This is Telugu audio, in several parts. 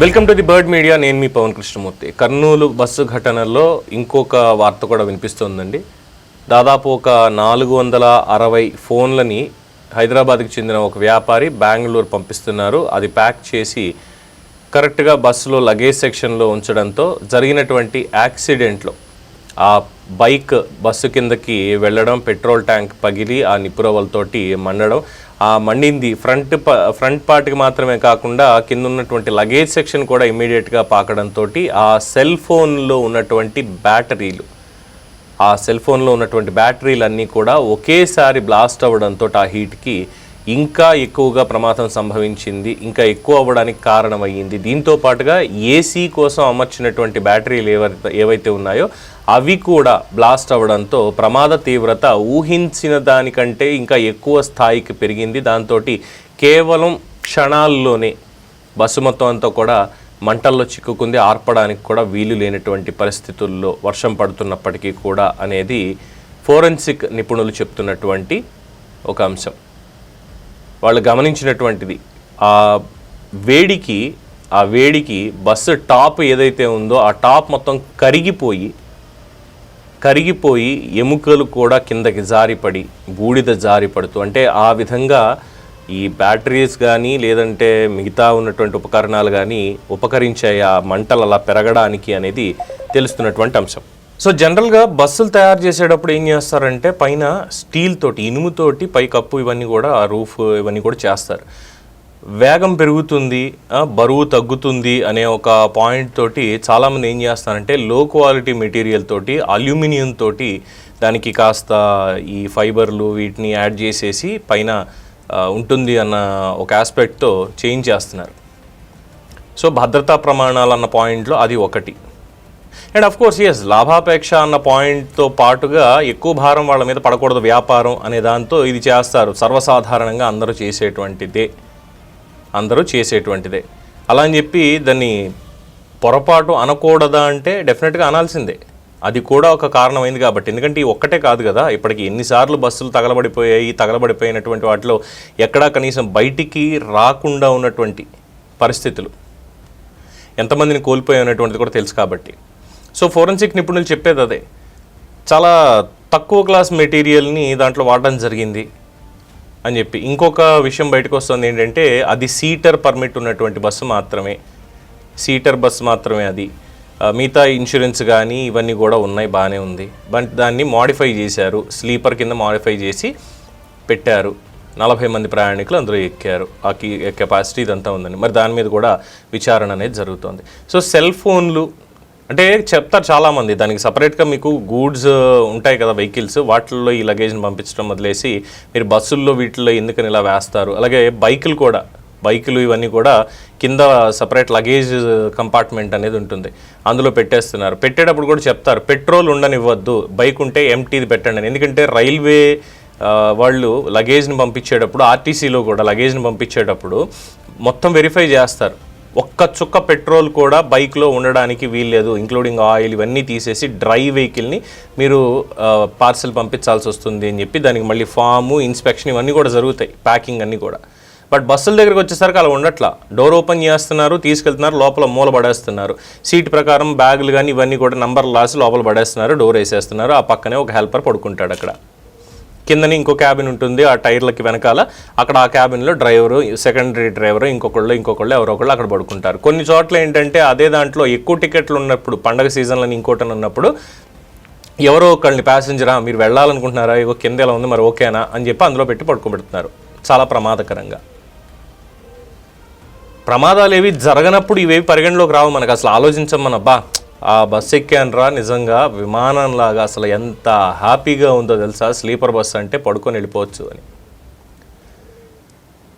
Welcome to the bird media నేను మీ పవన్ కృష్ణమూర్తి. కర్నూలు బస్సు ఘటనలో ఇంకొక వార్త కూడా వినిపిస్తోందండి. దాదాపు ఒక నాలుగు వందల అరవై ఫోన్లని హైదరాబాద్కి చెందిన ఒక వ్యాపారి బెంగళూరు పంపిస్తున్నారు. అది ప్యాక్ చేసి కరెక్ట్గా బస్సులో లగేజ్ సెక్షన్లో ఉంచడంతో జరిగినటువంటి యాక్సిడెంట్లో ఆ బైక్ బస్సు కిందకి వెళ్ళడం పెట్రోల్ ట్యాంక్ పగిలి ఆ నిపురవలతోటి మండడం ఆ మండింది ఫ్రంట్ ప ఫ్రంట్ పార్ట్కి మాత్రమే కాకుండా కింద ఉన్నటువంటి లగేజ్ సెక్షన్ కూడా ఇమీడియట్గా పాకడంతో ఆ సెల్ ఫోన్లో ఉన్నటువంటి బ్యాటరీలు ఆ సెల్ ఫోన్లో ఉన్నటువంటి బ్యాటరీలన్నీ కూడా ఒకేసారి బ్లాస్ట్ అవ్వడంతో ఆ హీట్కి ఇంకా ఎక్కువగా ప్రమాదం సంభవించింది ఇంకా ఎక్కువ అవ్వడానికి కారణమయ్యింది. దీంతో పాటుగా ఏసీ కోసం అమర్చినటువంటి బ్యాటరీలు ఏవైతే ఏవైతే ఉన్నాయో అవి కూడా బ్లాస్ట్ అవ్వడంతో ప్రమాద తీవ్రత ఊహించిన దానికంటే ఇంకా ఎక్కువ స్థాయికి పెరిగింది. దాంతో కేవలం క్షణాల్లోనే బస్సు మొత్తం అంతా కూడా మంటల్లో చిక్కుకుంది. ఆర్పడానికి కూడా వీలు లేనటువంటి పరిస్థితుల్లో వర్షం పడుతున్నప్పటికీ కూడా అనేది ఫోరెన్సిక్ నిపుణులు చెప్తున్నటువంటి ఒక అంశం. వాళ్ళు గమనించినటువంటిది. ఆ వేడికి ఆ వేడికి బస్సు టాప్ ఏదైతే ఉందో ఆ టాప్ మొత్తం కరిగిపోయి కరిగిపోయి ఎముకలు కూడా కిందకి జారిపడి బూడిద జారిపడుతూ అంటే ఆ విధంగా ఈ బ్యాటరీస్ కానీ లేదంటే మిగతా ఉన్నటువంటి ఉపకరణాలు కానీ ఉపకరించాయి ఆ మంటలు అలా పెరగడానికి అనేది తెలుస్తున్నటువంటి అంశం. సో జనరల్గా బస్సులు తయారు చేసేటప్పుడు ఏం చేస్తారంటే పైన స్టీల్ తోటి ఇనుముతోటి పై కప్పు ఇవన్నీ కూడా ఆ రూఫ్ ఇవన్నీ కూడా చేస్తారు. వేగం పెరుగుతుంది బరువు తగ్గుతుంది అనే ఒక పాయింట్ తోటి చాలామంది ఏం చేస్తారంటే లో క్వాలిటీ మెటీరియల్ తోటి అల్యూమినియం తోటి దానికి కాస్త ఈ ఫైబర్లు వీటిని యాడ్ చేసేసి పైన ఉంటుంది అన్న ఒక ఆస్పెక్ట్తో చేంజ్ చేస్తున్నారు. సో భద్రతా ప్రమాణాలు అన్న పాయింట్లో అది ఒకటి. అండ్ అఫ్ కోర్స్ ఎస్ లాభాపేక్ష అన్న పాయింట్తో పాటుగా ఎక్కువ భారం వాళ్ళ మీద పడకూడదు వ్యాపారం అనే దాంతో ఇది చేస్తారు. సర్వసాధారణంగా అందరూ చేసేటువంటిదే. అందరూ చేసేటువంటిదే. అలా అని చెప్పి దాన్ని పొరపాటు అనకూడదా అంటే డెఫినెట్గా అనాల్సిందే. అది కూడా ఒక కారణమైంది కాబట్టి. ఎందుకంటే ఈ ఒక్కటే కాదు కదా ఇప్పటికి ఎన్నిసార్లు బస్సులు తగలబడిపోయాయి తగలబడిపోయినటువంటి వాటిలో ఎక్కడా కనీసం బయటికి రాకుండా ఉన్నటువంటి పరిస్థితులు. ఎంతమందిని కోల్పోయినటువంటిది కూడా తెలుసు కాబట్టి. సో ఫోరెన్సిక్ నిపుణులు చెప్పేది అదే. చాలా తక్కువ క్లాస్ మెటీరియల్ని దాంట్లో వాడడం జరిగింది అని చెప్పి. ఇంకొక విషయం బయటకు వస్తుంది ఏంటంటే అది సీటర్ పర్మిట్ ఉన్నటువంటి బస్సు మాత్రమే. సీటర్ బస్సు మాత్రమే అది. మిగతా ఇన్సూరెన్స్ కానీ ఇవన్నీ కూడా ఉన్నాయి బాగానే ఉంది. బట్ దాన్ని మాడిఫై చేశారు. స్లీపర్ కింద మాడిఫై చేసి పెట్టారు. నలభై మంది ప్రయాణికులు అందులో ఎక్కారు. ఆ కెపాసిటీ ఇదంతా ఉందని. మరి దాని మీద కూడా విచారణ అనేది జరుగుతోంది. సో సెల్ ఫోన్లు అంటే చెప్తారు చాలామంది దానికి సపరేట్గా మీకు గూడ్స్ ఉంటాయి కదా వెహికల్స్ వాటిల్లో ఈ లగేజ్ని పంపించడం వదిలేసి మీరు బస్సుల్లో వీటిల్లో ఎందుకని ఇలా వేస్తారు? అలాగే బైకులు కూడా బైకులు ఇవన్నీ కూడా కింద సపరేట్ లగేజ్ కంపార్ట్మెంట్ అనేది ఉంటుంది. అందులో పెట్టేస్తున్నారు. పెట్టేటప్పుడు కూడా చెప్తారు పెట్రోల్ ఉండనివ్వద్దు బైక్ ఉంటే ఎంటీది పెట్టండి అని. ఎందుకంటే రైల్వే వాళ్ళు లగేజ్ని పంపించేటప్పుడు ఆర్టీసీలో కూడా లగేజ్ని పంపించేటప్పుడు మొత్తం వెరిఫై చేస్తారు. ఒక్క చుక్క పెట్రోల్ కూడా బైక్లో ఉండడానికి వీల్లేదు ఇంక్లూడింగ్ ఆయిల్ ఇవన్నీ తీసేసి డ్రై వెహికల్ని మీరు పార్సల్ పంపించాల్సి వస్తుంది అని చెప్పి దానికి మళ్ళీ ఫాము ఇన్స్పెక్షన్ ఇవన్నీ కూడా జరుగుతాయి ప్యాకింగ్ అన్నీ కూడా. బట్ బస్సుల దగ్గరికి వచ్చేసరికి అలా ఉండట్లా. డోర్ ఓపెన్ చేస్తున్నారు తీసుకెళ్తున్నారు లోపల మూల పడేస్తున్నారు. సీట్ ప్రకారం బ్యాగులు కానీ ఇవన్నీ కూడా నంబర్ లాసి లోపల పడేస్తున్నారు డోర్ వేసేస్తున్నారు. ఆ పక్కనే ఒక హెల్పర్ పడుకుంటాడు అక్కడ. కిందని ఇంకో క్యాబిన్ ఉంటుంది ఆ టైర్లకి వెనకాల. అక్కడ ఆ క్యాబిన్లో డ్రైవరు సెకండరీ డ్రైవరు ఇంకొకళ్ళు ఇంకొకళ్ళు ఎవరో ఒకళ్ళు అక్కడ పడుకుంటారు. కొన్ని చోట్ల ఏంటంటే అదే దాంట్లో ఎక్కువ టికెట్లు ఉన్నప్పుడు పండగ సీజన్లని ఇంకోటని ఉన్నప్పుడు ఎవరో ఒకళ్ళని ప్యాసింజరా మీరు వెళ్ళాలనుకుంటున్నారా? ఇగో కింద ఎలా ఉంది? మరి ఓకేనా? అని చెప్పి అందులో పెట్టి పడుకోబెడుతున్నారు. చాలా ప్రమాదకరంగా. ప్రమాదాలు ఏవి జరగనప్పుడు ఇవేవి పరిగణలోకి రావు మనకు. అసలు ఆలోచించమని అబ్బా ఆ బస్ ఎక్కానరా నిజంగా విమానంలాగా అసలు ఎంత హ్యాపీగా ఉందో తెలుసా? స్లీపర్ బస్ అంటే పడుకొని వెళ్ళిపోవచ్చు అని.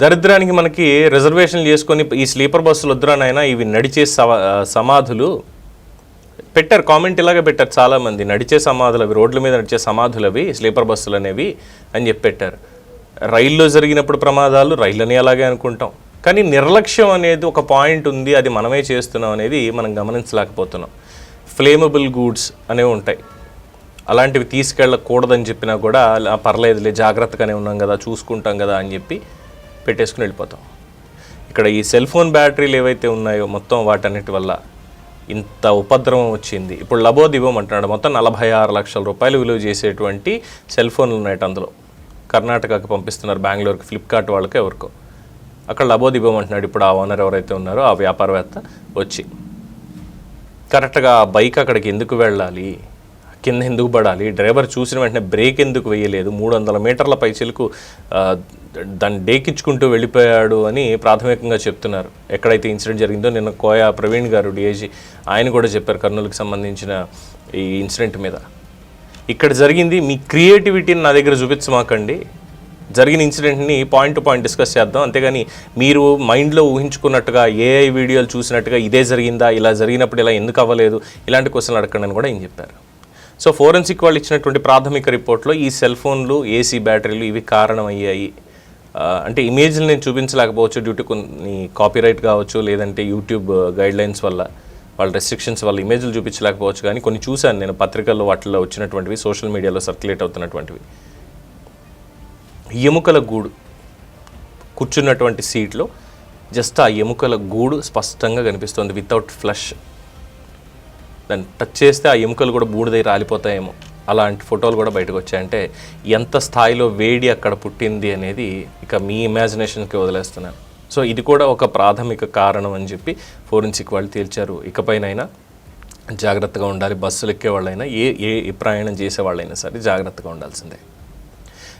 దరిద్రానికి మనకి రిజర్వేషన్లు చేసుకొని ఈ స్లీపర్ బస్సులు వద్దురానైనా ఇవి నడిచే సమాధులు పెట్టారు కామెంట్ ఇలాగే పెట్టారు చాలామంది. నడిచే సమాధులు అవి రోడ్ల మీద నడిచే సమాధులు అవి స్లీపర్ బస్సులు అనేవి అని చెప్పి పెట్టారు. రైల్లో జరిగినప్పుడు ప్రమాదాలు రైళ్ళని అలాగే అనుకుంటాం. కానీ నిర్లక్ష్యం అనేది ఒక పాయింట్ ఉంది అది మనమే చేస్తున్నాం అనేది మనం గమనించలేకపోతున్నాం. ఫ్లేమబుల్ గూడ్స్ అనేవి ఉంటాయి. అలాంటివి తీసుకెళ్ళకూడదని చెప్పినా కూడా పర్లేదులే జాగ్రత్తగానే ఉన్నాం కదా చూసుకుంటాం కదా అని చెప్పి పెట్టేసుకుని వెళ్ళిపోతాం. ఇక్కడ ఈ సెల్ ఫోన్ బ్యాటరీలు ఏవైతే ఉన్నాయో మొత్తం వాటన్నిటి వల్ల ఇంత ఉపద్రవం వచ్చింది. ఇప్పుడు లబోదిబం అంటున్నాడు మొత్తం నలభై ఆరు లక్షల రూపాయలు విలువ చేసేటువంటి సెల్ ఫోన్లు ఉన్నాయి అందులో. కర్ణాటకకి పంపిస్తున్నారు బెంగళూరుకి ఫ్లిప్కార్ట్ వాళ్ళకి ఎవరికో. అక్కడ లబోదిబం అంటున్నాడు. ఇప్పుడు ఆ ఓనర్ ఎవరైతే ఉన్నారో ఆ వ్యాపారవేత్త వచ్చి కరెక్ట్గా ఆ బైక్ అక్కడికి ఎందుకు వెళ్ళాలి? కింద ఎందుకు పడాలి? డ్రైవర్ చూసిన వెంటనే బ్రేక్ ఎందుకు వేయలేదు? మూడు వందల మీటర్ల పైచిలకు దాన్ని డేకించుకుంటూ వెళ్ళిపోయాడు అని ప్రాథమికంగా చెప్తున్నారు. ఎక్కడైతే ఇన్సిడెంట్ జరిగిందో నిన్న కోయా ప్రవీణ్ గారు డిఐజీ ఆయన కూడా చెప్పారు కర్నూలుకి సంబంధించిన ఈ ఇన్సిడెంట్ మీద. ఇక్కడ జరిగింది మీ క్రియేటివిటీని నా దగ్గర చూపించమాకండి. జరిగిన ఇన్సిడెంట్ని పాయింట్ టు పాయింట్ డిస్కస్ చేద్దాం. అంతేగాని మీరు మైండ్లో ఊహించుకున్నట్టుగా ఏఐ వీడియోలు చూసినట్టుగా ఇదే జరిగిందా ఇలా జరిగినప్పుడు ఇలా ఎందుకు అవ్వలేదు ఇలాంటి క్వశ్చన్లు అడగండి అని కూడా ఏం చెప్పారు. సో ఫోరెన్సిక్ వాళ్ళు ఇచ్చినటువంటి ప్రాథమిక రిపోర్ట్లో ఈ సెల్ ఫోన్లు ఏసీ బ్యాటరీలు ఇవి కారణమయ్యాయి. అంటే ఇమేజ్లు నేను చూపించలేకపోవచ్చు డ్యూటీ కొన్ని కాపీరైట్ కావచ్చు లేదంటే యూట్యూబ్ గైడ్లైన్స్ వల్ల వాళ్ళ రెస్ట్రిక్షన్స్ వల్ల ఇమేజ్లు చూపించలేకపోవచ్చు. కానీ కొన్ని చూశాను నేను పత్రికల్లో వాటిల్లో వచ్చినటువంటివి సోషల్ మీడియాలో సర్క్యులేట్ అవుతున్నటువంటివి. ఎముకల గూడు కూర్చున్నటువంటి సీట్లో జస్ట్ ఆ ఎముకల గూడు స్పష్టంగా కనిపిస్తుంది వితౌట్ ఫ్లష్ దాన్ని టచ్ చేస్తే ఆ ఎముకలు కూడా బూడిదై రాలిపోతాయేమో. అలాంటి ఫోటోలు కూడా బయటకు వచ్చాయంటే ఎంత స్థాయిలో వేడి అక్కడ పుట్టింది అనేది ఇక మీ ఇమాజినేషన్కి వదిలేస్తున్నాను. సో ఇది కూడా ఒక ప్రాథమిక కారణం అని చెప్పి ఫోరెన్సిక్ వాళ్ళు తేల్చారు. ఇకపైనైనా జాగ్రత్తగా ఉండాలి. బస్సులు ఎక్కే వాళ్ళైనా ఏ ఏ ప్రయాణం చేసే వాళ్ళైనా సరే జాగ్రత్తగా ఉండాల్సిందే.